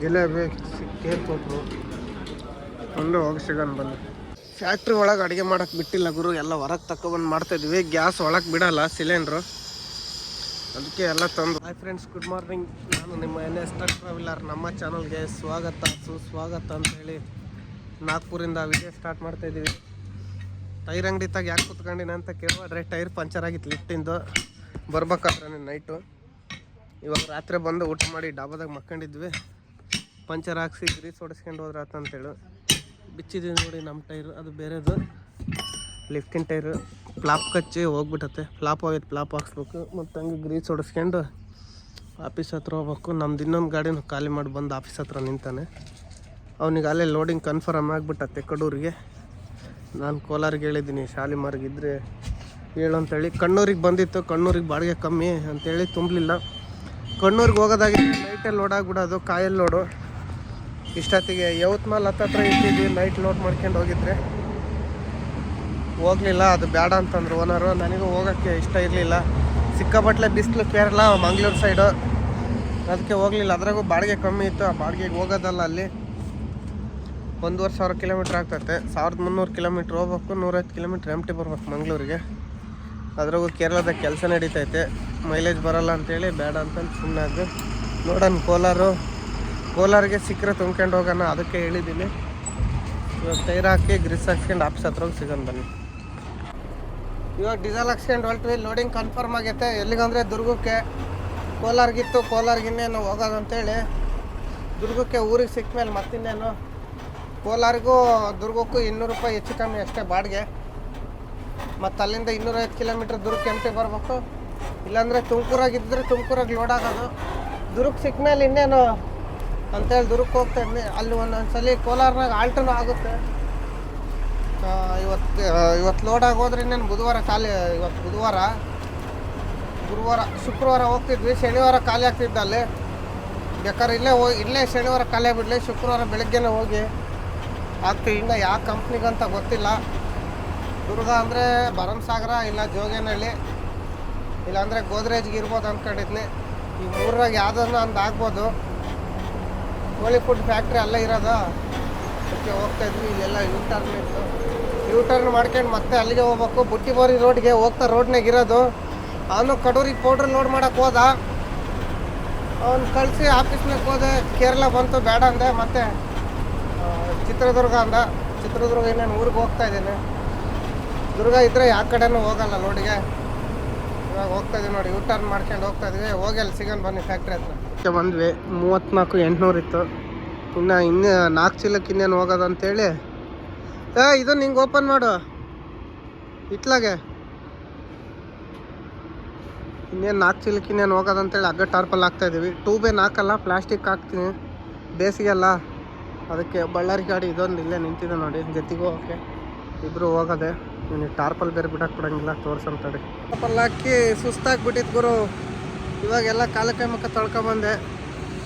Jalebi cake ಕೊಟ್ಟರು ಒಂದು ಹೋಗಿ ಸಿಗೋಣ ಬನ್ನಿ. ಫ್ಯಾಕ್ಟ್ರಿ ಒಳಗೆ ಅಡುಗೆ ಮಾಡಕ್ಕೆ ಬಿಟ್ಟಿಲ್ಲ ಗುರು. ಎಲ್ಲ ಹೊರಗೆ ತಗೊಬಂದು ಮಾಡ್ತಾಯಿದ್ವಿ ಗ್ಯಾಸ್ ಒಳಗೆ ಬಿಡಲ್ಲ ಸಿಲಿಂಡ್ರು ಅದಕ್ಕೆ ಎಲ್ಲ ತಂದು ಹಾಯ್ ಫ್ರೆಂಡ್ಸ್ ಗುಡ್ ಮಾರ್ನಿಂಗ್ ನಾನು ನಿಮ್ಮ ಎನ್ ಎಸ್ ಟ್ರಾವೆಲರ್ ನಮ್ಮ ಚಾನಲ್ಗೆ ಸ್ವಾಗತ, ಸುಸ್ವಾಗತ ಅಂತ ಹೇಳಿ ನಾಗ್ಪುರಿಂದ ವಿಡಿಯೋ ಸ್ಟಾರ್ಟ್ ಮಾಡ್ತಾಯಿದ್ದೀವಿ ಟೈರ್ ಅಂಗಡಿ ತಾಗ ಯಾಕೆ ಕುತ್ಕೊಂಡಿನ ಅಂತ ಕೇಳಿದ್ರೆ ಟೈರ್ ಪಂಚರ್ ಆಗಿತ್ತು ಲಿಫ್ಟಿಂದು ಬರ್ಬೇಕಾದ್ರೆ ನೈಟು ಇವಾಗ ರಾತ್ರಿ ಬಂದು ಊಟ ಮಾಡಿ ಡಾಬಾದಾಗ ಮಕ್ಕೊಂಡಿದ್ವಿ. ಪಂಚರ್ ಹಾಕ್ಸಿ ಗ್ರೀಸ್ ಹೊಡೆಸ್ಕೊಂಡು ಹೋದ್ರೆ ಆತ ಬಿಚ್ಚಿದೀವಿ ನೋಡಿ ನಮ್ಮ ಟೈರು, ಅದು ಬೇರೆದು. ಲಿಫ್ಟಿನ ಟೈರು ಫ್ಲಾಪ್ ಕಚ್ಚಿ ಹೋಗ್ಬಿಟ್ಟತ್ತೆ ಫ್ಲಾಪ್ ಆಗೈತೆ ಫ್ಲಾಪ್ ಹಾಕ್ಸ್ಬೇಕು. ಮತ್ತು ಹಂಗೆ ಗ್ರೀಸ್ ಹೊಡೆಸ್ಕೊಂಡು ಆಫೀಸ್ ಹತ್ರ ಹೋಗ್ಬೇಕು. ನಮ್ದು ಇನ್ನೊಂದು ಗಾಡಿನ ಖಾಲಿ ಮಾಡಿ ಬಂದು ಆಫೀಸ್ ಹತ್ರ ನಿಂತಾನೆ. ಅವನಿಗೆ ಅಲ್ಲೇ ಲೋಡಿಂಗ್ ಕನ್ಫರ್ಮ್ ಆಗಿಬಿಟ್ಟತ್ತೆ ಕಡೂರಿಗೆ. ನಾನು ಕೋಲಾರಿಗೆ ಹೇಳಿದ್ದೀನಿ ಶಾಲಿಮಾರ್ಗಿದ್ರೆ ಹೇಳು ಅಂತೇಳಿ ಕಣ್ಣೂರಿಗೆ ಬಂದಿತ್ತು, ಕಣ್ಣೂರಿಗೆ ಬಾಡಿಗೆ ಕಮ್ಮಿ ಅಂತೇಳಿ ತುಂಬಲಿಲ್ಲ. ಕಣ್ಣೂರಿಗೆ ಹೋಗೋದಾಗಿ ನೈಟಲ್ಲಿ ಲೋಡ್ ಆಗಿಬಿಡೋದು ಕಾಯಲ್ಲಿ ಲೋಡು ಇಷ್ಟೊತ್ತಿಗೆ ಯವತ್ಮಾಲ್ ಹತ್ತತ್ರ ಇಟ್ಟಿದ್ವಿ ನೈಟ್ ಲೋಡ್ ಮಾಡ್ಕೊಂಡು ಹೋಗಿದ್ರೆ. ಹೋಗಲಿಲ್ಲ, ಅದು ಬೇಡ ಅಂತಂದ್ರು. ಓನರು ನನಗೂ ಹೋಗೋಕ್ಕೆ ಇಷ್ಟ ಇರಲಿಲ್ಲ. ಸಿಕ್ಕಾಪಟ್ಲೆ ಬಿಸಿಲು ಕೇರಳ, ಮಂಗ್ಳೂರು ಸೈಡು ಅದಕ್ಕೆ ಹೋಗಲಿಲ್ಲ. ಅದ್ರಾಗೂ ಬಾಡಿಗೆ ಕಮ್ಮಿ ಇತ್ತು. ಆ ಬಾಡಿಗೆಗೆ ಹೋಗೋದಲ್ಲ ಅಲ್ಲಿ. ಒಂದೂವರೆ ಸಾವಿರ ಕಿಲೋಮೀಟ್ರ್ ಆಗ್ತೈತೆ. ಸಾವಿರದ ಮುನ್ನೂರು ಕಿಲೋಮೀಟ್ರ್ ಹೋಗ್ಬೇಕು, ನೂರೈವತ್ತು ಕಿಲೋಮೀಟ್ರ್ ಎಂ ಟಿ ಬರ್ಬೇಕು ಮಂಗಳೂರಿಗೆ. ಅದ್ರಾಗೂ ಕೇರಳದ ಕೆಲಸ ನಡೀತೈತೆ. ಮೈಲೇಜ್ ಬರಲ್ಲ ಅಂತೇಳಿ ಬೇಡ ಅಂತಂದು ಸುಮ್ಮನೆ ನೋಡೋಣ ಕೋಲಾರು. ಕೋಲಾರಿಗೆ ಸಿಕ್ಕರೆ ತುಂಬ್ಕೊಂಡು ಹೋಗೋಣ, ಅದಕ್ಕೆ ಹೇಳಿದ್ದೀನಿ. ಇವಾಗ ಟೈರ್ ಹಾಕಿ ಗ್ರಿಸ್ ಹಾಕ್ಸ್ಕೊಂಡು ಆಫೀಸ್ ಹತ್ರ ಹೋಗಿ ಸಿಗೋಣ ಬನ್ನಿ. ಇವಾಗ ಡೀಸೆಲ್ ಹಾಕ್ಸ್ಕೊಂಡು ಹೊಲ್ಟ್ವಿ ಲೋಡಿಂಗ್ ಕನ್ಫರ್ಮ್ ಆಗೈತೆ. ಎಲ್ಲಿಗಂದ್ರೆ ದುರ್ಗಕ್ಕೆ ಕೋಲಾರ್ಗಿತ್ತು ಕೋಲಾರ್ಗಿನ್ನೇನು ಹೋಗೋದು ಅಂತೇಳಿ. ದುರ್ಗಕ್ಕೆ ಊರಿಗೆ ಸಿಕ್ಕ ಮೇಲೆ ಮತ್ತಿನ್ನೇನು, ಕೋಲಾರಿಗೂ ದುರ್ಗಕ್ಕೂ ಇನ್ನೂರು ರೂಪಾಯಿ ಹೆಚ್ಚು ಕಮ್ಮಿ ಅಷ್ಟೇ ಬಾಡಿಗೆ. ಮತ್ತು ಅಲ್ಲಿಂದ ಇನ್ನೂರೈವತ್ತು ಕಿಲೋಮೀಟ್ರ್ ದುರ್ಗ ಎಂಟಿ ಬರಬೇಕು. ಇಲ್ಲಾಂದರೆ ತುಮಕೂರಾಗಿದ್ದರೆ ತುಮಕೂರಾಗಿ ಲೋಡ್ ಆಗೋದು. ದುರ್ಗ ಸಿಕ್ಕ ಮೇಲೆ ಇನ್ನೇನು ಅಂತೇಳಿ ದುರ್ಗಕ್ಕೆ ಹೋಗ್ತಾ ಇದ್ನಿ. ಅಲ್ಲಿ ಒಂದೊಂದು ಸಲ ಕೋಲಾರ್ನಾಗ ಆಲ್ಟರ್ನೂ ಆಗುತ್ತೆ. ಇವತ್ತು ಇವತ್ತು ಲೋಡ್ ಆಗೋದ್ರೆ ಇನ್ನೇನು ಬುಧವಾರ ಖಾಲಿ, ಇವತ್ತು ಬುಧವಾರ, ಗುರುವಾರ, ಶುಕ್ರವಾರ ಹೋಗ್ತಿದ್ವಿ. ಶನಿವಾರ ಖಾಲಿ ಆಗ್ತಿದ್ದ ಅಲ್ಲಿ. ಬೇಕಾದ್ರೆ ಇಲ್ಲೇ ಹೋಗಿ, ಇಲ್ಲೇ ಶನಿವಾರ ಖಾಲಿ ಆಗಿಬಿಡಲಿ. ಶುಕ್ರವಾರ ಬೆಳಗ್ಗೆನೇ ಹೋಗಿ. ಆಗ್ತೀವಿ ಇನ್ನು ಯಾವ ಕಂಪ್ನಿಗಂತ ಗೊತ್ತಿಲ್ಲ. ದುರ್ಗ ಅಂದರೆ ಭರಮಸಾಗರ ಇಲ್ಲ ಜೋಗೇನಹಳ್ಳಿ, ಇಲ್ಲಾಂದರೆ ಗೋದ್ರೇಜ್ಗೆ ಇರ್ಬೋದು ಅಂದ್ಕೊಂಡಿದ್ನಿ ಈ ಮೂರಾಗ ಯಾವುದನ್ನ ಅಂದಾಗ್ಬೋದು ಕೋಳಿ ಫುಡ್ ಫ್ಯಾಕ್ಟ್ರಿ ಅಲ್ಲೇ ಇರೋದು? ಅದಕ್ಕೆ ಹೋಗ್ತಾ ಇದ್ವಿ, ಇಲ್ಲೆಲ್ಲ ಯೂ ಟರ್ನ್ ಇತ್ತು. ಯೂ ಟರ್ನ್ ಮಾಡ್ಕೊಂಡು ಮತ್ತೆ ಅಲ್ಲಿಗೆ ಹೋಗ್ಬೇಕು. ಬುಟ್ಟಿಬೋರಿ ರೋಡ್ಗೆ ಹೋಗ್ತಾ ರೋಡ್ನಾಗ ಇರೋದು. ಅವನು ಕಡೂರಿಗೆ ಪೌಡ್ರ್ ಲೋಡ್ ಮಾಡಕ್ಕೆ ಹೋದ. ಅವನು ಕಳಿಸಿ ಆಫೀಸ್ನಾಗ ಹೋದೆ. ಕೇರಳ ಬಂತು, ಬೇಡ ಅಂದೆ. ಮತ್ತೆ ಚಿತ್ರದುರ್ಗ ಅಂದ. ಚಿತ್ರದುರ್ಗ ಇನ್ನೇನು ಊರಿಗೆ ಹೋಗ್ತಾ ಇದ್ದೀನಿ. ದುರ್ಗ ಇದ್ದರೆ ಯಾವ ಕಡೆನೂ ಹೋಗಲ್ಲ ರೋಡಿಗೆ. ಇವಾಗ ಹೋಗ್ತಾ ಇದೀವಿ ನೋಡಿ ಯೂ ಟರ್ನ್ ಮಾಡ್ಕೊಂಡು ಹೋಗ್ತಾ ಇದೀವಿ. ಹೋಗಿ ಅಲ್ಲಿ ಸಿಗೋಣ ಬನ್ನಿ ಫ್ಯಾಕ್ಟ್ರಿ ಹತ್ರ. ಬಂದ್ವಿ. ಮೂವತ್ತ್ನಾಲ್ಕು ಎಂಟುನೂರು ಇತ್ತು. ಇನ್ನು ಇನ್ನು ನಾಲ್ಕು ಚೀಲಕ್ಕೆ ಇನ್ನೇನು ಹೋಗೋದು ಅಂತೇಳಿ. ಏ ಇದು ನಿಂಗೆ ಓಪನ್ ಮಾಡು. ಇತ್ಲಾಗೆ ಇನ್ನೇನು ನಾಲ್ಕು ಚೀಲಕ್ಕೆ ಇನ್ನೇನು ಹೋಗೋದು ಅಂತೇಳಿ ಹಗ್ಗ ಟಾರ್ಪಲ್ ಹಾಕ್ತಾಯಿದ್ದೀವಿ ಟೂಬೇ ಹಾಕಲ್ಲ ಪ್ಲಾಸ್ಟಿಕ್ ಹಾಕ್ತೀನಿ. ಬೇಸಿಗೆಲ್ಲ ಅದಕ್ಕೆ ಬಳ್ಳಾರಿ ಗಾಡಿ ಇದೊಂದು ಇಲ್ಲೇ ನಿಂತಿದೆ ನೋಡಿ. ಜೊತೆಗೂ ಓಕೆ. ಇಬ್ಬರು ಹೋಗೋದೆ. ನೀನು ಟಾರ್ಪಲ್ ಬೇರೆ ಬಿಡಕ್ಕೆ ಕೊಡಂಗಿಲ್ಲ ತೋರ್ಸಂತಡಿ ಟಾರ್ಪಲ್ ಹಾಕಿ ಸುಸ್ತಾಗ್ಬಿಟ್ಟಿತ್ತು ಗುರು. ಇವಾಗೆಲ್ಲ ಕಾಲ ಕೈ ಮುಖ ತೊಳ್ಕೊಂಬಂದೆ.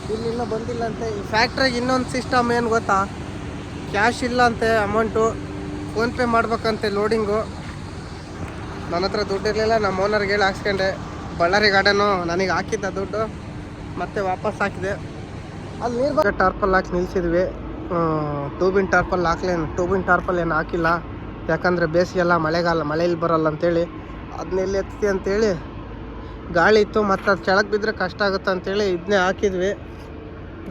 ಇನ್ನಿನ್ನ ಬಂದಿಲ್ಲ ಅಂತೆ. ಈ ಫ್ಯಾಕ್ಟ್ರಿಗೆ ಇನ್ನೊಂದು ಸಿಸ್ಟಮ್ ಏನು ಗೊತ್ತಾ? ಕ್ಯಾಶ್ ಇಲ್ಲ ಅಂತೆ ಅಮೌಂಟು ಫೋನ್ಪೇ ಮಾಡ್ಬೇಕಂತೆ ಲೋಡಿಂಗು ನನ್ನ ಹತ್ರ ದುಡ್ಡು ಇರಲಿಲ್ಲ ನಮ್ಮ ಓನರ್ಗೆ ಹೇಳಿ ಹಾಕ್ಸ್ಕೊಂಡೆ. ಬಳ್ಳಾರಿ ಗಾರ್ಡನು ನನಗೆ ಹಾಕಿದ್ದ ದುಡ್ಡು. ಮತ್ತೆ ವಾಪಸ್ ಹಾಕಿದೆ. ಅಲ್ಲಿ ನೀರು ಟಾರ್ಪಲ್ ಹಾಕಿ ನಿಲ್ಸಿದ್ವಿ. ಟೂಬಿನ್ ಟಾರ್ಪಲ್ ಹಾಕ್ಲೇನು ಟೂಬಿನ್ ಟಾರ್ಪಲ್ ಏನು ಹಾಕಿಲ್ಲ. ಯಾಕಂದರೆ ಬೇಸಿಗೆಲ್ಲ ಮಳೆಗಾಲ ಮಳೆಯಲ್ಲಿ ಬರಲ್ಲ ಅಂತೇಳಿ. ಅದನ್ನೆಲ್ಲಿ ಎತ್ತಿ ಅಂತೇಳಿ ಗಾಳಿ ಇತ್ತು ಮತ್ತು ಅದು ಕೆಳಗೆ ಬಿದ್ದರೆ ಕಷ್ಟ ಆಗುತ್ತೆ ಅಂತೇಳಿ ಇದನ್ನೇ ಹಾಕಿದ್ವಿ.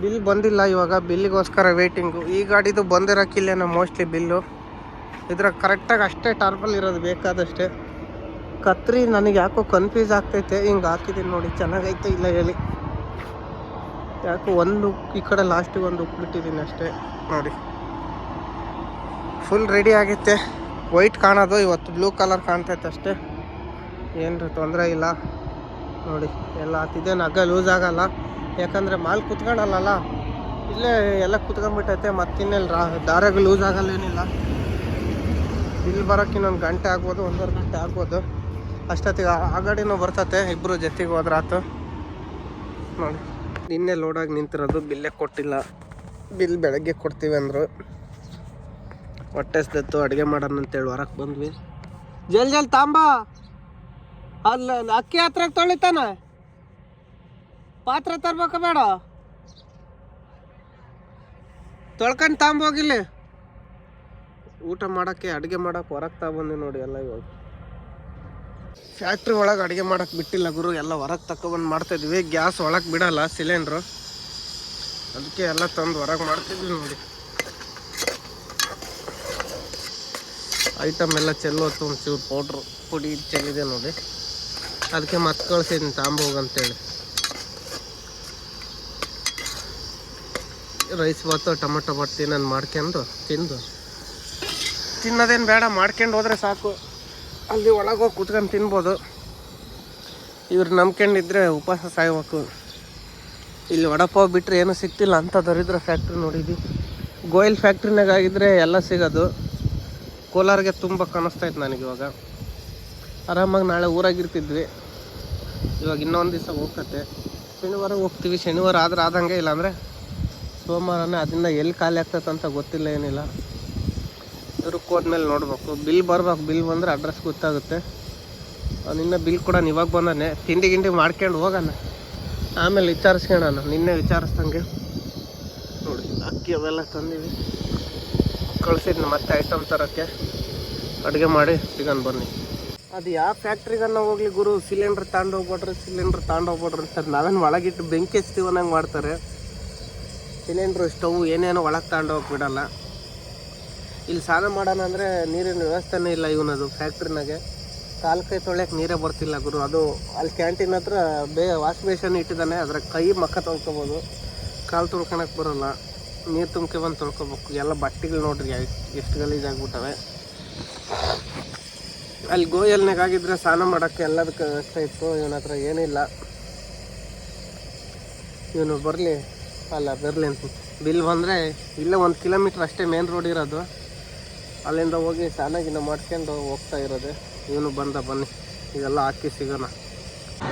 ಬಿಲ್ ಬಂದಿಲ್ಲ ಇವಾಗ, ಬಿಲ್ಲಿಗೋಸ್ಕರ ವೇಟಿಂಗು ಈ ಗಾಡಿದು ಬಂದಿರೋಕ್ಕಿಲ್ಲೇನೋ ಮೋಸ್ಟ್ಲಿ ಬಿಲ್ಲು. ಇದ್ರಾಗ ಕರೆಕ್ಟಾಗಿ ಅಷ್ಟೇ ಟಾರ್ಪಲ್ ಇರೋದು ಬೇಕಾದಷ್ಟೇ. ಕತ್ರಿ ನನಗೆ ಯಾಕೋ ಕನ್ಫ್ಯೂಸ್ ಆಗ್ತೈತೆ. ಹಿಂಗೆ ಹಾಕಿದ್ದೀನಿ ನೋಡಿ, ಚೆನ್ನಾಗೈತೆ ಇಲ್ಲ ಹೇಳಿ. ಯಾಕೋ ಒಂದು ಈ ಕಡೆ ಲಾಸ್ಟಿಗೆ ಒಂದು ಉಪ್ಪಿಟ್ಟಿದ್ದೀನಿ ಅಷ್ಟೇ ನೋಡಿ. ಫುಲ್ ರೆಡಿ ಆಗೈತೆ. ವೈಟ್ ಕಾಣೋದು, ಇವತ್ತು ಬ್ಲೂ ಕಲರ್ ಕಾಣ್ತೈತೆ ಅಷ್ಟೇ. ಏನು ತೊಂದರೆ ಇಲ್ಲ. ನೋಡಿ, ಎಲ್ಲ ಇದೇನು ಹಗ್ಗ ಲೂಸ್ ಆಗಲ್ಲ. ಯಾಕಂದರೆ ಮಾಲ್ ಕುತ್ಕೊಳ್ಳಲ್ಲ ಇಲ್ಲೇ ಎಲ್ಲ ಕುತ್ಕೊಂಡ್ಬಿಟ್ಟೈತೆ ಮತ್ತಿನ್ನೆಲ್ಲ ರಾ ದಾರಾಗ ಲೂಸ್ ಆಗಲ್ಲ ಏನಿಲ್ಲ. ಬಿಲ್ ಬರೋಕ್ಕೆ ಇನ್ನೊಂದು ಗಂಟೆ ಆಗ್ಬೋದು, ಒಂದೂವರೆ ಗಂಟೆ ಆಗ್ಬೋದು. ಅಷ್ಟೊತ್ತಿಗೆ ಆ- ಗಾಡಿನೂ ಬರ್ತತೆ ಇಬ್ಬರು ಜೊತೆಗೆ ಹೋದ್ರಾತು. ನೋಡಿ, ನಿನ್ನೆ ಲೋಡಾಗಿ ನಿಂತಿರೋದು, ಬಿಲ್ಲೇ ಕೊಟ್ಟಿಲ್ಲ. ಬಿಲ್ ಬೆಳಗ್ಗೆ ಕೊಡ್ತೀವಿ ಅಂದರು. ಹೊಟ್ಟೆ ಹಸ್ದತ್ತು ಅಡುಗೆ ಮಾಡೋಣ ಅಂತೇಳಿ ಹೊರಕ್ಕೆ ಬಂದ್ವಿ. ಜಲ್ ಜಲ್ ತಾಂಬ! ಅಲ್ಲ ಅಕ್ಕಿ ಹತ್ರ ತೊಳಿತಾನ? ಪಾತ್ರೆ ತರ್ಬೇಕ ಬೇಡ. ತೊಳ್ಕೊಂಡು ತಾಂಬೋಗಿಲ್ಲಿ. ಊಟ ಮಾಡೋಕ್ಕೆ ಅಡುಗೆ ಮಾಡೋಕೆ ಹೊರಗೆ ತಗೊಂಬಂದು ನೋಡಿ ಎಲ್ಲ ಇವಾಗ. ಫ್ಯಾಕ್ಟ್ರಿ ಒಳಗೆ ಅಡುಗೆ ಮಾಡೋಕೆ ಬಿಟ್ಟಿಲ್ಲ ಗುರು, ಎಲ್ಲ ಹೊರಗೆ ತಗೊಬಂದು ಮಾಡ್ತಾಯಿದ್ವಿ ಗ್ಯಾಸ್ ಒಳಗೆ ಬಿಡಲ್ಲ, ಸಿಲಿಂಡ್ರು. ಅದಕ್ಕೆ ಎಲ್ಲ ತಂದು ಹೊರಗೆ ಮಾಡ್ತಿದ್ವಿ ನೋಡಿ. ಐಟಮ್ ಎಲ್ಲ ಚೆಲ್ಲೋತ್ತು ಒಂಚೂರು ಪೌಡ್ರು ಪುಡಿ ಚೆಲ್ಲಿದೆ ನೋಡಿ. ಅದಕ್ಕೆ ಮತ್ತೆ ಕಳ್ಸಿದ್ದೀನಿ ತಾಂಬೋಗ ಅಂತೇಳಿ. ರೈಸ್ ಬಾತು, ಟೊಮೊಟೊ ಬಾತ್ ತಿನ್ನೋದು ಮಾಡ್ಕೊಂಡು ತಿಂದು. ತಿನ್ನೋದೇನು ಬೇಡ, ಮಾಡ್ಕೊಂಡು ಹೋದರೆ ಸಾಕು. ಅಲ್ಲಿ ಒಳಗೆ ಹೋಗಿ ಕುತ್ಕೊಂಡು ತಿನ್ಬೋದು. ಇವ್ರು ನಂಬ್ಕೊಂಡಿದ್ರೆ ಉಪವಾಸ ಸಾಯ್ಬೇಕು. ಇಲ್ಲಿ ವಡಪಾವ್ ಬಿಟ್ಟರೆ ಏನೂ ಸಿಗ್ತಿಲ್ಲ ಅಂತ ದರಿದ್ರ ಫ್ಯಾಕ್ಟ್ರಿ ನೋಡಿದ್ವಿ. ಗೋಯಲ್ ಫ್ಯಾಕ್ಟ್ರಿನಾಗ ಆಗಿದ್ರೆ ಎಲ್ಲ ಸಿಗೋದು. ಕೋಲಾರಿಗೆ ತುಂಬ ಕಾಣಿಸ್ತಾಯ್ತು ನನಗಿವಾಗ ಆರಾಮಾಗಿ ನಾಳೆ ಊರಾಗಿರ್ತಿದ್ವಿ ಇವಾಗ ಇನ್ನೊಂದು ದಿವಸ ಹೋಗ್ತತೆ. ಶನಿವಾರ ಹೋಗ್ತೀವಿ. ಶನಿವಾರ ಆದ್ರೆ ಆದಂಗೆ ಇಲ್ಲಾಂದರೆ ಸೋಮವಾರನೇ ಅದರಿಂದ ಎಲ್ಲಿ ಖಾಲಿ ಆಗ್ತೈತೆ ಅಂತ ಗೊತ್ತಿಲ್ಲ, ಏನಿಲ್ಲ. ಇವ್ರಿಗೆ ಹೋದ್ಮೇಲೆ ನೋಡ್ಬೇಕು. ಬಿಲ್ ಬರ್ಬೇಕು. ಬಿಲ್ ಬಂದರೆ ಅಡ್ರೆಸ್ ಗೊತ್ತಾಗುತ್ತೆ. ನಿನ್ನ ಬಿಲ್ ಕೂಡ ಇವಾಗ ಬಂದಾನೆ. ತಿಂಡಿ ಗಿಂಡಿ ಮಾಡ್ಕೊಂಡು ಹೋಗೋಣ. ಆಮೇಲೆ ವಿಚಾರಿಸ್ಕೊಳ್ಳೋಣ ನಿನ್ನೆ ವಿಚಾರಿಸ್ದಂಗೆ. ನೋಡಿ, ಅಕ್ಕಿ ಅವೆಲ್ಲ ತಂದೀವಿ. ಕಳ್ಸಿದ್ನ ಮತ್ತೆ ಐಟಮ್ ತರೋಕ್ಕೆ. ಅಡುಗೆ ಮಾಡಿ, ಸಿಗೋಣ ಬನ್ನಿ. ಅದು ಯಾವ ಫ್ಯಾಕ್ಟ್ರಿಗನ್ನ ಹೋಗ್ಲಿ ಗುರು, ಸಿಲಿಂಡ್ರ್ ತಗೊಂಡು ಸಿಲಿಂಡರ್ ಸಿಲಿಂಡ್ರ್ ಸರ್, ನಾವೇನು ಒಳಗಿಟ್ಟು ಬೆಂಕಿ ಹಚ್ತೀವಿ ಅನ್ನಂಗೆ ಮಾಡ್ತಾರೆ. ಸಿಲಿಂಡ್ರು ಸ್ಟವ್ ಏನೇನೋ ಒಳಗೆ ತಗೊಂಡು ಹೋಗ್ಬಿಡಲ್ಲ. ಇಲ್ಲಿ ಸ್ನಾನ ಮಾಡೋಣ ಅಂದರೆ ನೀರಿನ ವ್ಯವಸ್ಥೆನೇ ಇಲ್ಲ ಇವನದು ಫ್ಯಾಕ್ಟ್ರಿನಾಗೆ. ಕಾಲು ಕೈ ತೊಳ್ಯಕ್ಕೆ ನೀರೇ ಬರ್ತಿಲ್ಲ ಗುರು. ಅದು ಅಲ್ಲಿ ಕ್ಯಾಂಟೀನ್ ಹತ್ರ ಬೇ ವಾಶ್ ಬೇಷನ್ ಇಟ್ಟಿದ್ದಾನೆ, ಅದರ ಕೈ ಮಕ್ಕ ತೊಳ್ಕೊಬೋದು. ಕಾಲು ತೊಳ್ಕೊಳಕ್ಕೆ ಬರೋಲ್ಲ. ನೀರು ತುಂಬ್ಕೆ ಬಂದು ತೊಳ್ಕೊಬೇಕು. ಎಲ್ಲ ಬಟ್ಟೆಗಳು ನೋಡ್ರಿ, ಎಷ್ಟು ಗಲೀಜಾಗ್ಬಿಟ್ಟವೆ ಅಲ್ಲಿ ಗೋಯಲ್ನಾಗ ಆಗಿದ್ರೆ ಸ್ನಾನ ಮಾಡೋಕ್ಕೆ ಎಲ್ಲದಕ್ಕೆ ವ್ಯವಸ್ಥೆ ಇತ್ತು. ಇವನ ಹತ್ರ ಏನಿಲ್ಲ. ಇವನು ಬರಲಿ. ಅಲ್ಲ, ಬರಲಿ ಅಂತ. ಬಿಲ್ ಬಂದರೆ ಇಲ್ಲೇ ಒಂದು ಕಿಲೋಮೀಟ್ರ್ ಅಷ್ಟೇ ಮೇನ್ ರೋಡ್ ಇರೋದು. ಅಲ್ಲಿಂದ ಹೋಗಿ ಸ್ನಾನ ಗಿನ ಮಾಡ್ಕೊಂಡು ಹೋಗ್ತಾ ಇರೋದು. ಇವನು ಬಂದ, ಬನ್ನಿ. ಇದೆಲ್ಲ ಹಾಕಿ ಸಿಗೋಣ.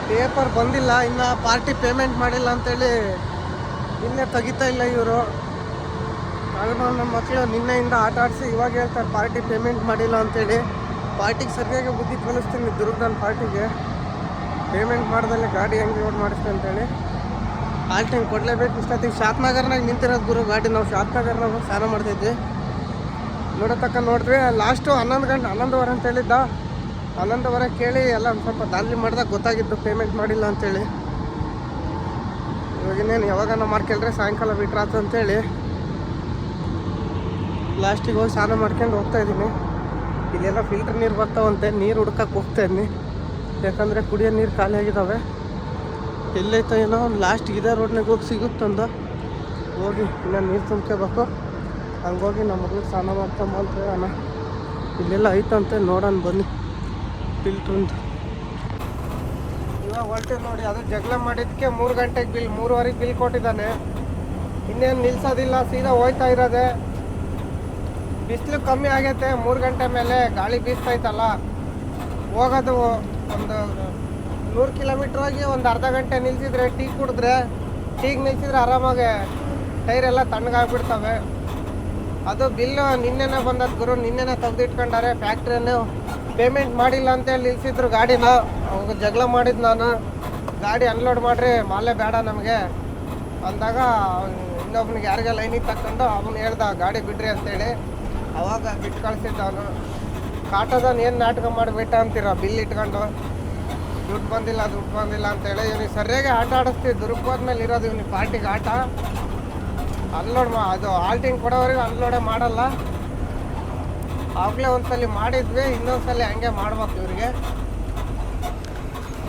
ಪೇಪರ್ ಬಂದಿಲ್ಲ. ಇನ್ನು ಪಾರ್ಟಿ ಪೇಮೆಂಟ್ ಮಾಡಿಲ್ಲ ಅಂತೇಳಿ ನಿನ್ನೆ ತೆಗಿತಾ ಇಲ್ಲ ಇವರು. ನಮ್ಮ ಮಕ್ಕಳು ನಿನ್ನೆಯಿಂದ ಆಟ ಆಡಿಸಿ ಇವಾಗ ಹೇಳ್ತಾರೆ ಪಾರ್ಟಿ ಪೇಮೆಂಟ್ ಮಾಡಿಲ್ಲ ಅಂತೇಳಿ. ಪಾರ್ಟಿಗೆ ಸರಿಯಾಗಿ ಬುದ್ಧಿ ಕಲಿಸ್ತೀನಿ ದುರ್ಗದಲ್ಲಿ ಪಾರ್ಟಿಗೆ. ಪೇಮೆಂಟ್ ಮಾಡ್ದಲ್ಲಿ ಗಾಡಿ ಹೆಂಗೆ ಲೋಡ್ ಮಾಡಿಸ್ತೀನಿ ಅಂತೇಳಿ. ಪಾರ್ಟಿ ಹೆಂಗೆ ಕೊಡಲೇಬೇಕು ಇಷ್ಟೊತ್ತಿಗೆ. ಶಾತ್ನಗರ್ನಾಗ ನಿಂತಿರೋದು ಗುರು, ಗಾಡಿ ನಾವು ಶಾತ್ನಗರ್ನಾಗ ಸ್ನಾನ ಮಾಡ್ತಿದ್ವಿ ನೋಡತಕ್ಕ ನೋಡಿದ್ವಿ. ಲಾಸ್ಟು ಹನ್ನೊಂದು ಗಂಟೆ, ಹನ್ನೊಂದುವರೆ ಅಂತ ಹೇಳಿದ್ದ. ಹನ್ನೊಂದುವರೆ ಕೇಳಿ ಎಲ್ಲ ಒಂದು ಸ್ವಲ್ಪ ದಾಲಿ ಮಾಡಿದಾಗ ಗೊತ್ತಾಗಿದ್ದು ಪೇಮೆಂಟ್ ಮಾಡಿಲ್ಲ ಅಂತೇಳಿ. ಇವಾಗ ಇನ್ನೇನು ಯಾವಾಗನ ಮಾಡ್ಕೇಳ್ರೆ ಸಾಯಂಕಾಲ ಬಿಟ್ರಾತು ಅಂತೇಳಿ. ಲಾಸ್ಟಿಗೆ ಹೋಗಿ ಸ್ನಾನ ಮಾಡ್ಕೊಂಡು ಹೋಗ್ತಾ ಇದ್ದೀನಿ. ಇಲ್ಲೆಲ್ಲ ಫಿಲ್ಟರ್ ನೀರು ಬರ್ತಾವಂತೆ, ನೀರು ಹುಡ್ಕಕ್ಕೆ ಹೋಗ್ತಾ ಇದ್ದೀನಿ ಯಾಕಂದರೆ ಕುಡಿಯೋ ನೀರು ಖಾಲಿ ಆಗಿದ್ದಾವೆ ಎಲ್ಲೈತೋ ಏನೋ ಒಂದು ಲಾಸ್ಟಿಗೆ ಇದೇ ರೋಡ್ನಾಗ ಹೋಗಿ ಸಿಗುತ್ತಂದು. ಹೋಗಿ ಇನ್ನೂ ನೀರು ತುಂಬ್ಕೋಬೇಕು. ಹಂಗೋಗಿ ನಮ್ಮ ಮಗಳು ಸ್ನಾನ ಮಾಡ್ಕೊಂಬ ಅಂತ ಹೇಳೋಣ ಇಲ್ಲೆಲ್ಲ ಐತಂತೆ, ನೋಡೋಣ ಬನ್ನಿ. ಫಿಲ್ಟ್ರಂದು ಇವಾಗ ಹೊರಟೆ ನೋಡಿ, ಅದು ಜಗಳ ಮಾಡಿದ್ದಕ್ಕೆ ಮೂರು ಗಂಟೆಗೆ ಬಿಲ್, ಮೂರುವರೆಗೆ ಬಿಲ್ ಕೊಟ್ಟಿದ್ದಾನೆ. ಇನ್ನೇನು ನಿಲ್ಸೋದಿಲ್ಲ, ಸೀದಾ ಹೋಯ್ತಾ ಇರೋದೆ. ಬಿಸಿಲು ಕಮ್ಮಿ ಆಗೈತೆ, ಮೂರು ಗಂಟೆ ಮೇಲೆ ಗಾಳಿ ಬೀಸ್ತೈತಲ್ಲ ಹೋಗೋದು ಒಂದು ನೂರು ಕಿಲೋಮೀಟ್ರ್ ಹೋಗಿ ಒಂದು ಅರ್ಧ ಗಂಟೆ ನಿಲ್ಸಿದ್ರೆ ಟೀ ಕುಡಿದ್ರೆ, ಟೀಗೆ ನಿಲ್ಸಿದ್ರೆ ಆರಾಮಾಗಿ ಟೈರ್ ಎಲ್ಲ ತಣ್ಣಗಾಗ್ಬಿಡ್ತವೆ. ಅದು ಬಿಲ್ಲು ನಿನ್ನೆನೇ ಬಂದದ್ದು ಗುರು, ನಿನ್ನೆನೇ ತೆಗೆದಿಟ್ಕೊಂಡಾರೆ ಫ್ಯಾಕ್ಟ್ರಿಯನ್ನು. ಪೇಮೆಂಟ್ ಮಾಡಿಲ್ಲ ಅಂತೇಳಿ ನಿಲ್ಸಿದ್ರು ಗಾಡಿನ. ಅವಾಗ ಜಗಳ ಮಾಡಿದ್ದು ನಾನು. ಗಾಡಿ ಅನ್ಲೋಡ್ ಮಾಡ್ರಿ, ಮಾಲೆ ಬೇಡ ನಮಗೆ. ಅಂದಾಗ ಇನ್ನೊಬ್ಬನಿಗೆ ಯಾರಿಗೆ ಲೈನಿಗೆ ತಕ್ಕೊಂಡು ಅವನು ಹೇಳ್ದ, ಗಾಡಿ ಬಿಡ್ರಿ ಅಂತೇಳಿ. ಅವಾಗ ಬಿಟ್ಟು ಕಳಿಸಿದ್ದ ಅವನು. ಕಾಟದನ್ ಏನು ನಾಟಕ ಮಾಡಿಬಿಟ್ಟ ಅಂತೀರ? ಬಿಲ್ ಇಟ್ಕೊಂಡು. ದುಡ್ಡು ಬಂದಿಲ್ಲ ದುಡ್ಡು ಬಂದಿಲ್ಲ ಅಂತೇಳಿ ಇವ್ನಿಗೆ ಸರಿಯಾಗಿ ಆಟ ಆಡಿಸ್ತೀವಿ ದುರ್ಗ ಮೇಲೆ ಇರೋದು ಇವ್ನಿಗೆ ಪಾರ್ಟಿಗೆ ಆಟ. ಅನ್ಲೋಡ್ ಮಾ ಅದು ಆಲ್ಟಿಂಗ್ ಕೊಡೋವರೆಗೂ ಅನ್ಲೋಡೇ ಮಾಡಲ್ಲ. ಆಗಲೇ ಒಂದ್ಸಲಿ ಮಾಡಿದ್ವಿ, ಇನ್ನೊಂದ್ಸಲಿ ಹಂಗೆ ಮಾಡ್ಬೇಕು ಇವ್ರಿಗೆ.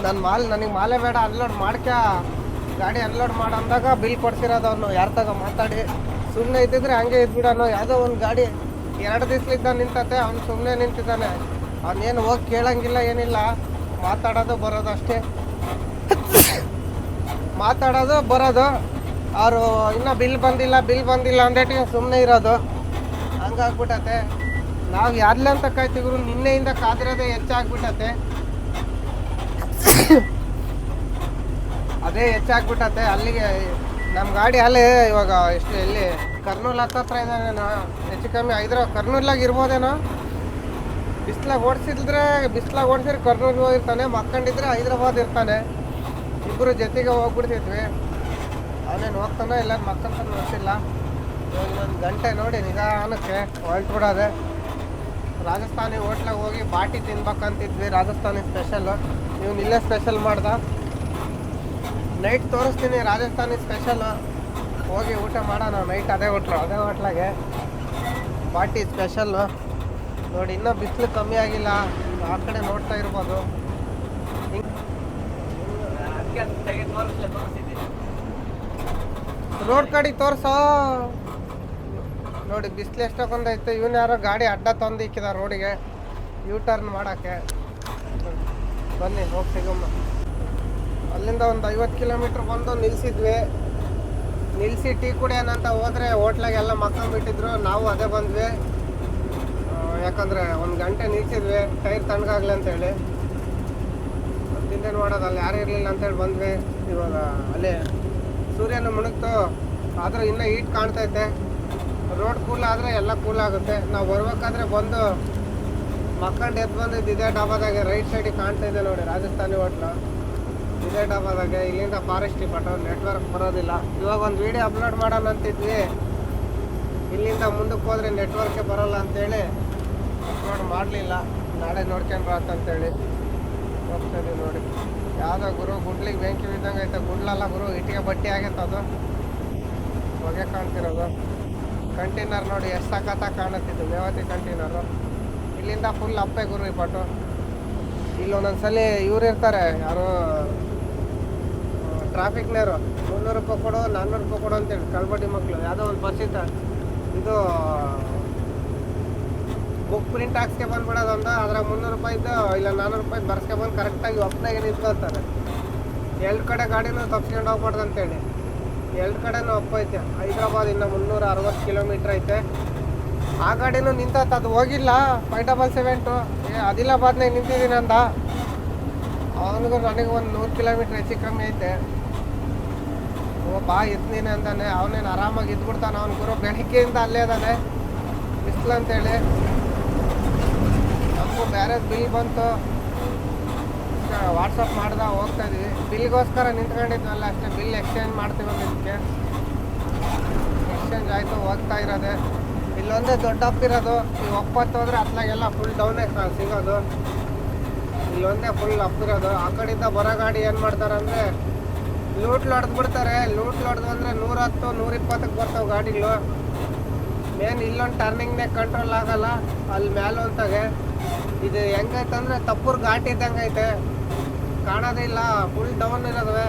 ನನ್ನ ಮಾಲ್ ನನಗೆ ಮಾಲೆ ಬೇಡ, ಅನ್ಲೋಡ್ ಮಾಡ್ಕ ಗಾಡಿ ಅನ್ಲೋಡ್ ಮಾಡಂದಾಗ ಬಿಲ್ ಕೊಡ್ಸಿರೋದು ಅವನು. ಯಾರ ತಗ ಮಾತಾಡಿ. ಸುಮ್ಮನೆ ಇದ್ದಿದ್ರೆ ಹಂಗೆ ಇದ್ಬಿಡೋನು. ಯಾವುದೋ ಒಂದು ಗಾಡಿ ಎರಡು ದಿವಸಲಿದ್ದ ನಿಂತತೆ, ಅವ್ನು ಸುಮ್ಮನೆ ನಿಂತಿದ್ದಾನೆ. ಅವನೇನು ಹೋಗಿ ಕೇಳಂಗಿಲ್ಲ, ಏನಿಲ್ಲ. ಮಾತಾಡೋದು ಬರೋದು ಅಷ್ಟೇ. ಮಾತಾಡೋದು ಬರೋದು. ಅವರು ಇನ್ನೂ ಬಿಲ್ ಬಂದಿಲ್ಲ ಬಿಲ್ ಬಂದಿಲ್ಲ ಅಂದೇಟಿಗೆ ಸುಮ್ಮನೆ ಇರೋದು. ಹಂಗಾಗ್ಬಿಟ್ಟತೆ. ನಾವು ಯಾರ್ಲೆ ಅಂತ ಕಾಯ್ತಿದ್ರು, ನಿನ್ನೆಯಿಂದ ಕಾದಿರೋದೇ ಹೆಚ್ಚಾಗ್ಬಿಟ್ಟತೆ. ಅದೇ ಹೆಚ್ಚಾಗ್ಬಿಟ್ಟತೆ. ಅಲ್ಲಿಗೆ ನಮ್ಮ ಗಾಡಿ ಅಲ್ಲೇ ಇವಾಗ ಎಷ್ಟು ಎಲ್ಲಿ ಕರ್ನೂಲ್ ಹತ್ತತ್ರ ಇದ್ದಾನೇನೋ ಹೆಚ್ಚು ಕಮ್ಮಿ ಹೈದ್ರ ಕರ್ನೂಲಾಗ ಇರ್ಬೋದೇನೋ? ಬಿಸ್ಲಾಗ ಓಡಿಸಿದ್ರೆ ಬಿಸ್ಲಾಗ ಓಡಿಸಿದ್ರೆ ಕರ್ನೂಲ್ಗೆ ಹೋಗಿರ್ತಾನೆ, ಮಕ್ಕಂಡಿದ್ರೆ ಹೈದ್ರಾಬಾದ್ ಇರ್ತಾನೆ. ಇಬ್ಬರು ಜೊತೆಗೆ ಹೋಗ್ಬಿಡ್ತಿದ್ವಿ. ಅವನೇನು ಹೋಗ್ತಾನೋ ಇಲ್ಲ ಮಕ್ಕಂತ ಗೊತ್ತಿಲ್ಲ. ಒಂದು ಗಂಟೆ ನೋಡಿ ನಿಧಾನಕ್ಕೆ ಹೊರಟ್ಬಿಡೋದೆ. ರಾಜಸ್ಥಾನಿ ಹೋಟ್ಲಾಗ ಹೋಗಿ ಬಾಟಿ ತಿನ್ಬೇಕಂತಿದ್ವಿ, ರಾಜಸ್ಥಾನಿ ಸ್ಪೆಷಲ್. ನೀವು ಇಲ್ಲೇ ಸ್ಪೆಷಲ್ ಮಾಡ್ದ? ನೈಟ್ ತೋರಿಸ್ತೀನಿ, ರಾಜಸ್ಥಾನಿ ಸ್ಪೆಷಲ್ ಹೋಗಿ ಊಟ ಮಾಡೋಣ, ನೈಟ್ ಅದೇ ಹೋಟ್ಲು, ಅದೇ ಹೋಟ್ಲಾಗೆ. ಪಾರ್ಟಿ ಸ್ಪೆಷಲ್ಲು ನೋಡಿ, ಇನ್ನೂ ಬಿಸಿಲು ಕಮ್ಮಿ ಆಗಿಲ್ಲ. ಆ ಕಡೆ ನೋಡ್ತಾ ಇರ್ಬೋದು. ರೋಡ್ ಕಡೆ ತೋರಿಸೋ. ನೋಡಿ, ಬಿಸಿಲು ಎಷ್ಟೊಂದೈತೆ ಇವನು ಯಾರೋ ಗಾಡಿ ಅಡ್ಡ ತಂದು ಇಕ್ಕಿದ ರೋಡಿಗೆ ಯೂ ಟರ್ನ್ ಮಾಡೋಕ್ಕೆ. ಬನ್ನಿ ಹೋಗಿ ಸಿಗಮ್ಮ ಅಲ್ಲಿಂದ ಒಂದು ಐವತ್ತು ಕಿಲೋಮೀಟ್ರ್ ಬಂದು ನಿಲ್ಲಿಸಿದ್ವಿ ನಿಲ್ಲಿಸಿ ಟೀ ಕುಡಿಯೋಣಂತ ಹೋದ್ರೆ ಹೋಟ್ಲಾಗೆಲ್ಲ ಮಕ್ಕೊಂಡ್ಬಿಟ್ಟಿದ್ರು ನಾವು ಅದೇ ಬಂದ್ವಿ. ಯಾಕಂದರೆ ಒಂದು ಗಂಟೆ ನಿಲ್ಸಿದ್ವಿ. ಟೈರ್ ತಣ್ಣಗಾಗ್ಲಿ ಅಂತೇಳಿ ತಿಂದೇನು ಮಾಡೋದು, ಅಲ್ಲಿ ಯಾರು ಇರಲಿಲ್ಲ ಅಂತೇಳಿ ಬಂದ್ವಿ. ಇವಾಗ ಅಲ್ಲಿ ಸೂರ್ಯನ ಮುಳುಗ್ತು ಆದರೂ ಇನ್ನೂ ಹೀಟ್ ಕಾಣ್ತೈತೆ. ರೋಡ್ ಕೂಲ್ ಆದರೆ ಎಲ್ಲ ಕೂಲ್ ಆಗುತ್ತೆ. ನಾವು ಬರ್ಬೇಕಾದ್ರೆ ಬಂದು ಮಕ್ಕಂಡು ಎದ್ದು ಬಂದಿದ್ದು ಇದೇ ಡಾಬಾದಾಗೆ ರೈಟ್ ಸೈಡಿಗೆ ಕಾಣ್ತಾ ಇದೆ ನೋಡಿ, ರಾಜಸ್ಥಾನಿ ಹೋಟ್ಲು. ಇದೇ ಡಾಬಾದಾಗೆ ಇಲ್ಲಿಂದ ಫಾರೆಸ್ಟ್ ಡಿಪಾರ್ಟ್ಮೆಂಟ್ ನೆಟ್ವರ್ಕ್ ಬರೋದಿಲ್ಲ. ಇವಾಗ ಒಂದು ವಿಡಿಯೋ ಅಪ್ಲೋಡ್ ಮಾಡೋಣ ಅಂತಿದ್ವಿ. ಇಲ್ಲಿಂದ ಮುಂದಕ್ಕೆ ಹೋದರೆ ನೆಟ್ವರ್ಕೇ ಬರೋಲ್ಲ ಅಂತೇಳಿ ಅಪ್ಲೋಡ್ ಮಾಡಲಿಲ್ಲ. ನಾಳೆ ನೋಡ್ಕೊಂಡ್ರ ಅಂತೇಳಿ ಹೋಗ್ತಾ ಇದೀವಿ ನೋಡಿ. ಯಾವುದೋ ಗುರು ಗುಡ್ಲಿಗೆ ಬೆಂಕಿ ಬಿದ್ದಂಗೆ ಐತೆ ಗುಡ್ಲಲ್ಲ ಗುರು, ಇಟ್ಟಿಗೆ ಬಟ್ಟೆ ಆಗೈತೆ ಅದು. ಹೊಗೆ ಕಾಣ್ತಿರೋದು. ಕಂಟೈನರ್ ನೋಡಿ, ಎಷ್ಟು ಸಖತ್ತ ಕಾಣುತ್ತಿದ್ದು. ಮೇವತಿ ಕಂಟೈನರು. ಇಲ್ಲಿಂದ ಫುಲ್ ಅಪ್ಪೆ ಗುರು ಈ ಪಟ್ಟು ಇಲ್ಲಿ ಒಂದೊಂದ್ಸಲಿ ಇವ್ರು ಇರ್ತಾರೆ. ಯಾರು ಟ್ರಾಫಿಕ್ನವರು ಮುನ್ನೂರು ರೂಪಾಯಿ ಕೊಡು, ನಾನ್ನೂರು ರೂಪಾಯಿ ಕೊಡು ಅಂತೇಳಿ ಕಳ್ಬಡ್ಡಿ ಮಕ್ಕಳು ಯಾವುದೋ ಒಂದು ಪರಿಸ್ಥಿತಿ ಇದು ಬುಕ್ ಪ್ರಿಂಟ್ ಹಾಕ್ಸ್ಕೆ ಬಂದ್ಬಿಡೋದು ಅಂತ ಅದ್ರಾಗ ಮುನ್ನೂರು ರೂಪಾಯಿದ್ದು ಇಲ್ಲ ನಾನ್ನೂರು ರೂಪಾಯಿ ಬರ್ಸ್ಕೆ ಬಂದು ಕರೆಕ್ಟಾಗಿ ಒಪ್ಪನಾಗೆ ನಿಂತ್ಕೊಳ್ತಾರೆ. ಎರಡು ಕಡೆ ಗಾಡಿನೂ ತಪ್ಸ್ಕೊಂಡು ಹೋಗ್ಬಾರ್ದು ಅಂತೇಳಿ. ಎರಡು ಕಡೆನೂ ಒಪ್ಪೈತೆ. ಹೈದ್ರಾಬಾದ್ ಇನ್ನು ಮುನ್ನೂರ ಅರವತ್ತು ಕಿಲೋಮೀಟ್ರ್ ಐತೆ. ಆ ಗಾಡಿನೂ ನಿಂತ ಅದು ಹೋಗಿಲ್ಲ. ಫೈವ್ ಡಬಲ್ ಸೆವೆಂಟು ಏ, ಆದಿಲಾಬಾದ್ನಾಗ ನಿಂತಿದ್ದೀನಿ ಅಂದ. ಅವನಿಗೂ ನನಗೆ ಒಂದು ನೂರು ಕಿಲೋಮೀಟ್ರ್ ಹೆಚ್ಚು ಕಮ್ಮಿ ಐತೆ. ಬಾ ಇದ್ದೀನಿ ಅಂದಾನೆ. ಅವನೇನು ಆರಾಮಾಗಿ ಇದ್ಬಿಡ್ತಾನೆ ಅವ್ನ ಗುರು ಬೆಳಿಗ್ಗೆಯಿಂದ ಅಲ್ಲೇ ಅದಾನೆ. ಬಿಸ್ಲು ಅಂತೇಳಿ. ನಮಗೂ ಬೇರೆ ಬಿಲ್ ಬಂತು. ವಾಟ್ಸಪ್ ಮಾಡ್ದ, ಹೋಗ್ತಾ ಇದೀವಿ. ಬಿಲ್ಗೋಸ್ಕರ ನಿಂತ್ಕೊಂಡಿದ್ವಲ್ಲ ಅಷ್ಟೇ. ಬಿಲ್ ಎಕ್ಸ್ಚೇಂಜ್ ಮಾಡ್ತೀವಿ ಇದಕ್ಕೆ. ಎಕ್ಸ್ಚೇಂಜ್ ಆಯಿತು, ಹೋಗ್ತಾ ಇರೋದೆ. ಇಲ್ಲೊಂದೇ ದೊಡ್ಡ ಅಪ್ ಇರೋದು. ಈ ಒಪ್ಪತ್ತು ಹೋದ್ರೆ ಅತ್ಲಾಗೆಲ್ಲ ಫುಲ್ ಡೌನೇ ಸಿಗೋದು. ಇಲ್ಲೊಂದೇ ಫುಲ್ ಅಪ್ ಇರೋದು. ಆ ಕಡೆಯಿಂದ ಬರೋ ಗಾಡಿ ಏನು ಮಾಡ್ತಾರೆ ಅಂದರೆ ಲೂಟ್ ಹೊಡೆದು ಬಿಡ್ತಾರೆ. ಲೂಟ್ ಹೊಡೆದು ಅಂದರೆ ನೂರ ಇಪ್ಪತ್ತಕ್ಕೆ ಬರ್ತಾವೆ ಗಾಡಿಗಳು. ಮೇನ್ ಇಲ್ಲೊಂದು ಟರ್ನಿಂಗ್ನೇ ಕಂಟ್ರೋಲ್ ಆಗಲ್ಲ. ಅಲ್ಲಿ ಮೇಲೊಂತಾಗೆ ಇದು ಹೆಂಗೈತೆ ಅಂದರೆ ತಪ್ಪುರ್ ಘಾಟ್ ಇದ್ದಂಗೆ ಐತೆ. ಕಾಣೋದಿಲ್ಲ ಫುಲ್ ಡೌನ್ ಇರೋದವೆ.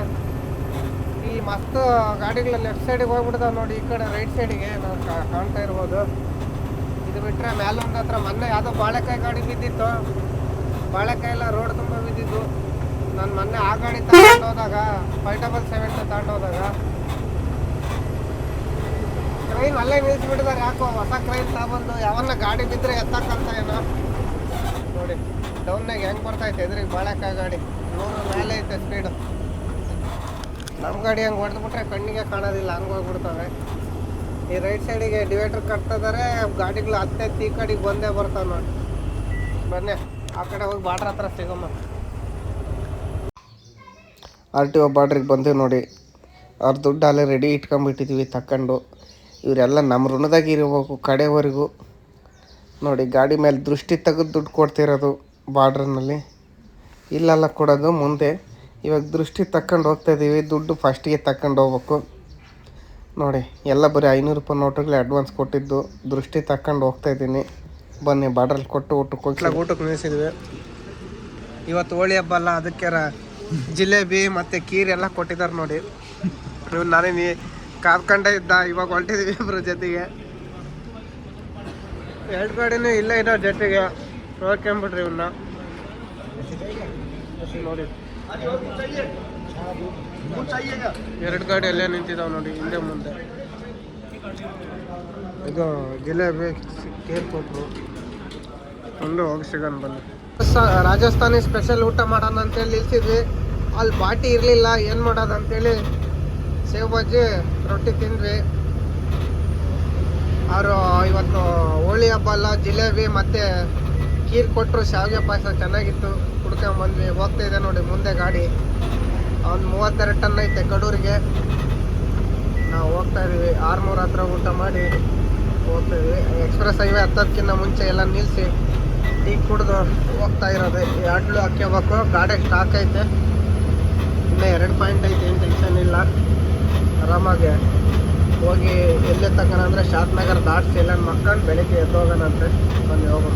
ಈ ಮಸ್ತ್ ಗಾಡಿಗಳು ಲೆಫ್ಟ್ ಸೈಡಿಗೆ ಹೋಗ್ಬಿಡ್ತಾವೆ ನೋಡಿ. ಈ ಕಡೆ ರೈಟ್ ಸೈಡಿಗೆ ನಾವು ಕಾಣ್ತಾ ಇರ್ಬೋದು. ಇದು ಬಿಟ್ಟರೆ ಮೇಲೊಂದು ಹತ್ರ ಮೊನ್ನೆ ಯಾವುದೋ ಬಾಳೆಕಾಯಿ ಗಾಡಿ ಬಿದ್ದಿತ್ತು. ಬಾಳೆಕಾಯಿ ಎಲ್ಲ ರೋಡ್ ತುಂಬ ಬಿದ್ದಿದ್ದು. ನಾನು ಮೊನ್ನೆ ಆ ಗಾಡಿ ತಗೊಂಡು ಹೋದಾಗ ಫೈವ್ ಡಬಲ್ ಸೆವೆನ್ ತಗೊಂಡು ಹೋದಾಗ. ಕ್ರೈನ್ ಅಲ್ಲೇ ನಿಲ್ಸ್ಬಿಟ್ಟಿದ್ದಾರೆ ಯಾಕೋ ಹೊಸ ಕ್ರೈನ್ ತಗೊಂಡು ಯಾವನ್ನ ಗಾಡಿ ಬಿದ್ದರೆ ಎತ್ತಕ್ಕಂತ ಏನೋ. ನೋಡಿ ಡೌನ್ನಾಗ ಹೆಂಗೆ ಬರ್ತೈತೆ ಎದುರಿಗೆ ಬಾಳೆಕಾಯಿ ಗಾಡಿ. ನೂರು ಮೇಲೆ ಐತೆ ಸ್ಪೀಡು ನಮ್ಮ ಗಾಡಿ ಹಂಗೆ ಹೊಡೆದ್ಬಿಟ್ರೆ ಕಣ್ಣಿಗೆ ಕಾಣೋದಿಲ್ಲ, ಹಂಗೆ ಈ ರೈಟ್ ಸೈಡಿಗೆ ಡಿವೈಡರ್ ಕಟ್ತಿದ್ದಾರೆ ಗಾಡಿಗಳು ಹತ್ತೆ ಈ ಕಡೆಗೆ ಬಂದೇ ಬರ್ತಾವೆ ನೋಡಿ. ಬನ್ನಿ, ಆ ಕಡೆ ಹೋಗಿ ಬಾಡ್ರ ಹತ್ರ ಸಿಗಮ್ಮ ಆರ್ ಟಿ ಒ ಬಾರ್ಡ್ರಿಗೆ ಬಂದೀವಿ ನೋಡಿ. ಅವ್ರ ದುಡ್ಡು ಅಲ್ಲೇ ರೆಡಿ ಇಟ್ಕೊಂಡ್ಬಿಟ್ಟಿದ್ವಿ ತಕೊಂಡು ಇವರೆಲ್ಲ ನಮ್ಮ ಋಣದಾಗ ಇರಬೇಕು ಕಡೆವರೆಗೂ. ನೋಡಿ, ಗಾಡಿ ಮೇಲೆ ದೃಷ್ಟಿ ತೆಗೆದು ದುಡ್ಡು ಕೊಡ್ತಿರೋದು ಬಾರ್ಡ್ರ್ನಲ್ಲಿ ಇಲ್ಲೆಲ್ಲ ಕೊಡೋದು ಮುಂದೆ. ಇವಾಗ ದೃಷ್ಟಿ ತಕ್ಕೊಂಡು ಹೋಗ್ತಾಯಿದ್ದೀವಿ ದುಡ್ಡು ಫಸ್ಟಿಗೆ ತಕ್ಕೊಂಡು ಹೋಗ್ಬೇಕು. ನೋಡಿ, ಎಲ್ಲ ಬರೀ ಐನೂರು ರೂಪಾಯಿ ನೋಟುಗಳೇ ಅಡ್ವಾನ್ಸ್ ಕೊಟ್ಟಿದ್ದು. ದೃಷ್ಟಿ ತಕ್ಕೊಂಡು ಹೋಗ್ತಾ ಇದ್ದೀನಿ. ಬನ್ನಿ ಬಾರ್ಡ್ರಲ್ಲಿ ಕೊಟ್ಟು ಊಟಕ್ಕೆ ಹೋಗಿ ಊಟಕ್ಕೆ ನಿಲ್ಲಿಸಿದ್ವಿ. ಇವತ್ತು ಹೋಳಿ ಹಬ್ಬ ಅಲ್ಲ, ಅದಕ್ಕೆ ಜಿಲೇಬಿ ಮತ್ತು ಕೀರ್ ಎಲ್ಲ ಕೊಟ್ಟಿದ್ದಾರೆ ನೋಡಿ. ಇವ್ ನಾನೇ ನೀ ಇದ್ದ, ಇವಾಗ ಹೊಂಟಿದೀವಿ ಇಬ್ರು ಜೊತೆಗೆ. ಎರಡು ಗಾಡಿನೂ ಇಲ್ಲೇ ಇರೋ ಜೊತೆಗೆ. ನೋಡ್ಕೊಂಬಿಟ್ರಿ ಇವನ್ನ ನೋಡಿ. ಎರಡು ಗಾಡಿ ಅಲ್ಲೇ ನಿಂತಿದ್ದಾವೆ ನೋಡಿ, ಹಿಂದೆ ಮುಂದೆ. ಇದು ಜಿಲೇಬಿ ಕೇರ್ ಕೊಟ್ರು. ಒಂದು ಹೋಗಿ ಸಿಗೋಣ ಸ- ರಾಜಸ್ಥಾನಿ ಸ್ಪೆಷಲ್ ಊಟ ಮಾಡೋಣ ಅಂತೇಳಿ ನಿಲ್ಸಿದ್ವಿ. ಅಲ್ಲಿ ಬಾಟಿ ಇರಲಿಲ್ಲ, ಏನು ಮಾಡೋದು ಅಂತೇಳಿ ಸೇವ್ ಬಜ್ಜಿ, ರೊಟ್ಟಿ ತಿಂದ್ವಿ. ಅವರು ಇವತ್ತು ಹೋಳಿ ಹಬ್ಬ ಅಲ್ಲ, ಜಿಲೇಬಿ ಮತ್ತು ಖೀರ್ ಕೊಟ್ಟರು ಶಾವಿಗೆ ಪಾಯಸ ಚೆನ್ನಾಗಿತ್ತು. ಕುಡ್ಕೊಂಬಂದ್ವಿ ಹೋಗ್ತಾ ಇದೆ ನೋಡಿ ಮುಂದೆ ಗಾಡಿ. ಒಂದು ಮೂವತ್ತೆರಡು ಟನ್ ಐತೆ ಕಡೂರಿಗೆ. ನಾವು ಹೋಗ್ತಾ ಇದೀವಿ. ಆರ್ಮೂರ್ ಹತ್ರ ಊಟ ಮಾಡಿ ಹೋಗ್ತಾ ಇದೀವಿ. ಎಕ್ಸ್ಪ್ರೆಸ್ ಹೈವೇ ಹತ್ತೋದಕ್ಕಿಂತ ಮುಂಚೆ ಎಲ್ಲ ನಿಲ್ಲಿಸಿ ಟೀ ಕುಡಿದು ಹೋಗ್ತಾ ಇರೋದು. ಈ ಅಡ್ಲು ಹಾಕ್ಕೋಬೇಕು ಗಾಡಿ ಸ್ಟಾಕ್ ಐತೆ. ಇನ್ನೂ ಎರಡು ಪಾಯಿಂಟ್ ಐತೆ, ಏನು ಟೆನ್ಷನ್ ಇಲ್ಲ. ಆರಾಮಾಗೆ ಹೋಗಿ ಎಲ್ಲೇ ತಗೋಣ ಅಂದರೆ ಶಾದ್ ನಗರ್ ದಾಟ್ಸಿ ಎಲ್ಲ ಮಕ್ಕಂಡು ಬೆಳಿಗ್ಗೆ ಎದ್ದೋಗೋಣಂತೆ ಬನ್ನಿ ಹೋಗೋಣ.